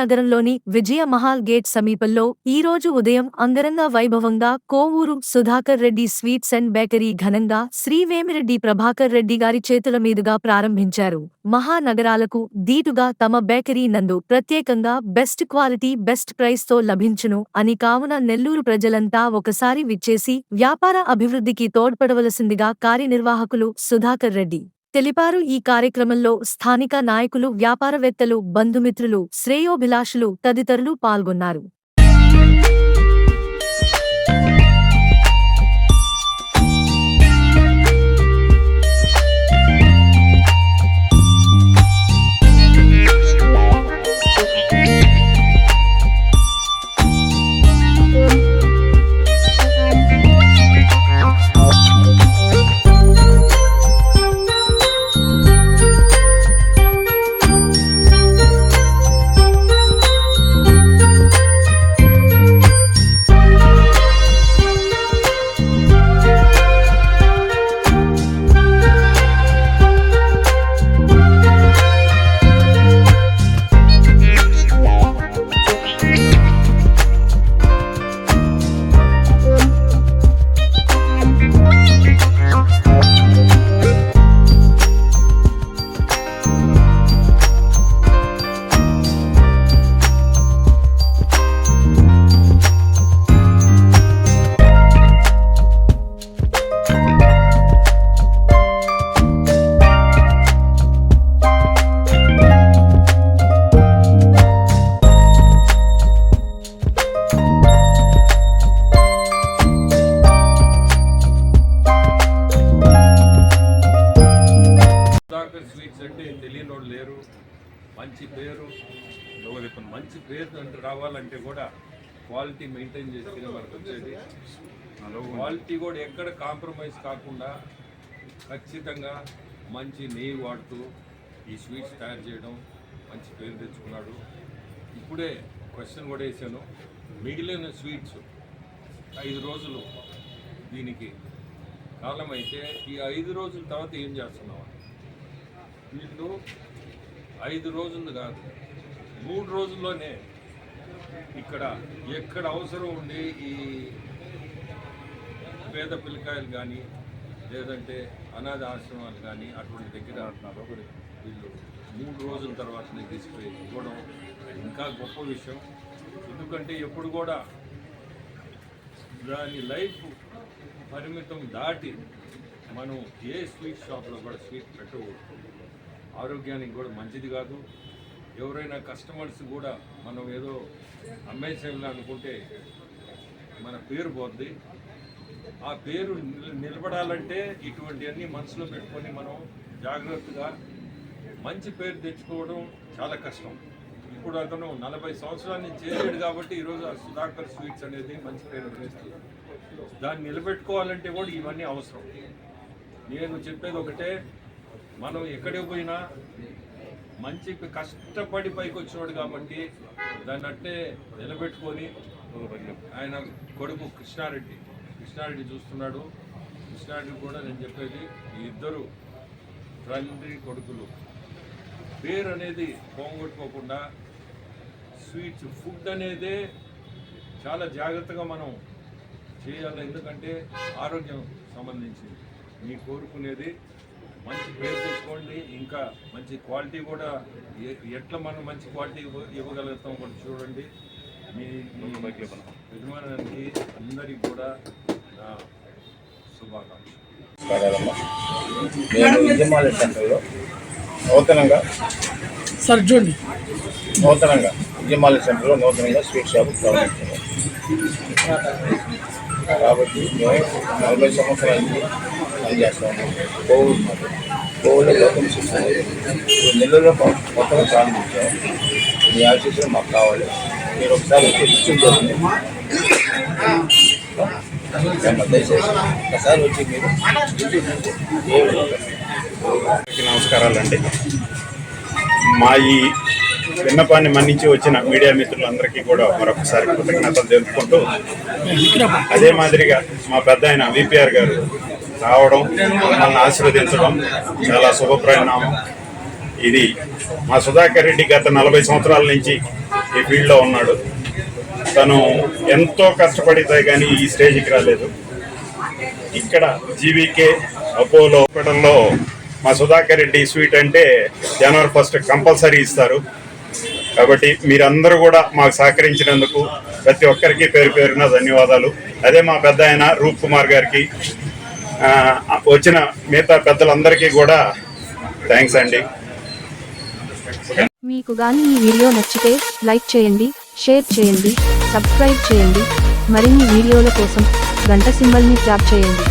నగరంలోని విజయ మహాల్ గేట్ సమీపంలో ఈ రోజు ఉదయం అంగరంగ వైభవంగా Kovur Sudhakar Reddy sweets and bakery ఘనంగా శ్రీవేమిరెడ్డి ప్రభాకర్ రెడ్డి గారి చేతుల మీదుగా ప్రారంభించారు. మహానగరాలకు దీటుగా తమ బేకరీ నందు ప్రత్యేకంగా బెస్ట్ క్వాలిటీ బెస్ట్ ప్రైస్తో లభించును అని కావున నెల్లూరు ప్రజలంతా ఒకసారి విచ్చేసి వ్యాపార అభివృద్ధికి తోడ్పడవలసిందిగా కార్యనిర్వాహకులు సుధాకర్ రెడ్డి తెలిపారు. ఈ కార్యక్రమంలో స్థానిక నాయకులు వ్యాపారవేత్తలు బంధుమిత్రులు శ్రేయోభిలాషులు తదితరులు పాల్గొన్నారు. మంచి పేరు ఒకరికి మంచి పేరు అంటే రావాలంటే కూడా క్వాలిటీ మెయింటైన్ చేస్తేనే మనకు వచ్చేది. క్వాలిటీ కూడా ఎక్కడ కాంప్రమైజ్ కాకుండా ఖచ్చితంగా మంచి నెయ్యి వాడుతూ ఈ స్వీట్స్ తయారు చేయడం మంచి పేరు తెచ్చుకున్నాడు. ఇప్పుడే క్వశ్చన్ కూడా వేసాను. మిగిలిన స్వీట్స్ ఐదు రోజులు దీనికి కాలం అయితే ఈ ఐదు రోజుల తర్వాత ఏం చేస్తున్నాం వీళ్ళు ఐదు రోజులు కాదు మూడు రోజుల్లోనే ఇక్కడ ఎక్కడ అవసరం ఉండి ఈ పేద పిల్లకాయలు కానీ లేదంటే అనాథ ఆశ్రమాలు కానీ అటువంటి దగ్గర వీళ్ళు మూడు రోజుల తర్వాతనే తీసుకుపోయి ఇవ్వడం ఇంకా గొప్ప విషయం. ఎందుకంటే ఎప్పుడు కూడా దాని లైఫ్ పరిమితం దాటి మనం ఏ స్వీట్ షాప్లో కూడా స్వీట్ పెట్టకూడదు. ఆరోగ్యానికి కూడా మంచిది కాదు. ఎవరైనా కస్టమర్స్ కూడా మనం ఏదో అమ్మేసేలా అనుకుంటే మన పేరు పోద్ది. ఆ పేరు నిలబడాలంటే ఇటువంటివన్నీ మనసులో పెట్టుకొని మనం జాగ్రత్తగా మంచి పేరు తెచ్చుకోవడం చాలా కష్టం. ఇప్పుడు అతను నలభై సంవత్సరాల నుంచి చేసాడు కాబట్టి ఈరోజు ఆ సుధాకర్ స్వీట్స్ అనేది మంచి పేరు తెస్తుంది దాన్ని నిలబెట్టుకోవాలంటే కూడా ఇవన్నీ అవసరం. నేను చెప్పేది ఒకటే మనం ఎక్కడికి పోయినా మంచి కష్టపడి పైకి వచ్చినాడు కాబట్టి దాన్ని అట్టే నిలబెట్టుకొని ఆయన కొడుకు కృష్ణారెడ్డి కృష్ణారెడ్డి చూస్తున్నాడు. కృష్ణారెడ్డి కూడా నేను చెప్పేది ఈ ఇద్దరు తండ్రి కొడుకులు. పేరు అనేది పోగొట్టుకోకుండా స్వీట్స్ ఫుడ్ అనేదే చాలా జాగ్రత్తగా మనం చేయాలి. ఎందుకంటే ఆరోగ్యం సంబంధించింది. మీ కోరుకునేది మంచి పేరు తెచ్చుకోండి. ఇంకా మంచి క్వాలిటీ కూడా ఎట్లా మనం మంచి క్వాలిటీ ఇవ్వ- ఇవ్వగలుగుతాం కూడా చూడండి. మీ మీ యజమానానికి అందరికి కూడా నా శుభాకాంక్షలు. కాదమ్మా నేను విజయమాల సెంటర్లో నూతనంగా సార్ చూడండి. నూతనంగా విజయమాల సెంటర్లో నూతనంగా స్వీట్ షాప్ ప్రారంభించాను. కాబట్టి మేము నలభై సంవత్సరాల నుంచి పనిచేస్తాము కోవిడ్ మాది కోవిడ్లో గౌతమ్ సిస్టమ్ ఇప్పుడు నెల్లూరులో కొ- కొత్తగా ప్రారంభించాము మీ ఆశీస్సులు మాకు కావాలి మీరు ఒకసారి వచ్చి దయచేసి ఒకసారి వచ్చి మీరు నమస్కారాలండి. మా ఈ విన్నపాన్ని మన్నించి వచ్చిన మీడియా మిత్రులందరికీ కూడా మరొకసారి కృతజ్ఞతలు తెలుపుకుంటూ అదే మాదిరిగా మా పెద్ద ఆయన విపిఆర్ గారు రావడం మమ్మల్ని ఆశీర్వదించడం చాలా శుభ ఇది మా సుధాకర్ రెడ్డి గత నలభై సంవత్సరాల నుంచి ఈ ఫీల్డ్లో ఉన్నాడు. తను ఎంతో కష్టపడితే కానీ ఈ స్టేజ్కి రాలేదు. ఇక్కడ జీవీకే అపోలో హాస్పిటల్లో మా సుధాకర్ రెడ్డి స్వీట్ అంటే జనవరి ఫస్ట్ కంపల్సరీ ఇస్తారు. కాబట్టి మీరందరూ కూడా మాకు సహకరించినందుకు ప్రతి ఒక్కరికి పేరు పేరున ధన్యవాదాలు. అదే మా పెద్ద ఆయన రూప్ కుమార్ గారికి వచ్చిన మిగతా పెద్దలందరికీ కూడా థ్యాంక్స్ అండి. మీకు గాని ఈ వీడియో నచ్చితే లైక్ చేయండి షేర్ చేయండి సబ్స్క్రైబ్ చేయండి. మరిన్ని వీడియోల కోసం గంట సింబల్ని ట్యాప్ చేయండి.